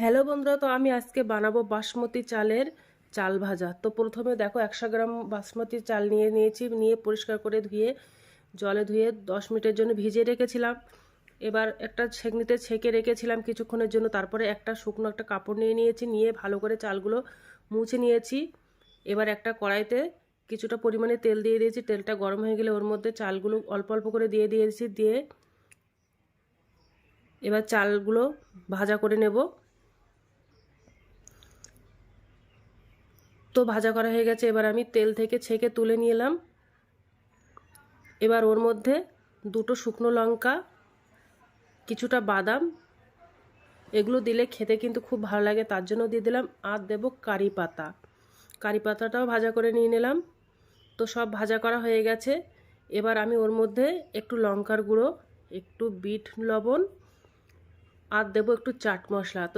Hello বন্ধুরা, তো আমি আজকে বানাবো বাসমতি চালের চাল ভাজা। তো প্রথমে দেখো একশো গ্রাম বাসমতি চাল নিয়ে নিয়েছি, নিয়ে পরিষ্কার করে ধুয়ে, জলে ধুয়ে দশ মিনিটের জন্য ভিজিয়ে রেখেছিলাম। এবার একটা ছেঁকনিতে ছেঁকে রেখেছিলাম কিছুক্ষণের জন্য, তারপরে একটা শুকনো একটা কাপড় নিয়ে নিয়েছি, নিয়ে ভালো করে চালগুলো মুছে নিয়েছি। এবার একটা কড়াইতে কিছুটা পরিমাণে তেল দিয়ে দিয়েছি, তেলটা গরম হয়ে গেলে ওর মধ্যে চালগুলো অল্প অল্প করে দিয়ে দিয়েছি, দিয়ে এবার চালগুলো ভাজা করে নেব। তো ভাজা করা হয়ে গেছে, এবার আমি তেল থেকে ছেঁকে তুলে নিয়ে এলাম। এবার ওর মধ্যে দুটো শুকনো লঙ্কা, কিছুটা বাদাম, এগুলো দিলে খেতে কিন্তু খুব ভালো লাগে, তার জন্য দিয়ে দিলাম, আর দেব কারি পাতা। কারি পাতাটাও ভাজা করে নিয়ে নিলাম। তো সব ভাজা করা হয়ে গেছে। এবার আমি ওর মধ্যে একটু লঙ্কার গুঁড়ো, একটু বিট লবণ, আর দেবো একটু চাট মশলা। তো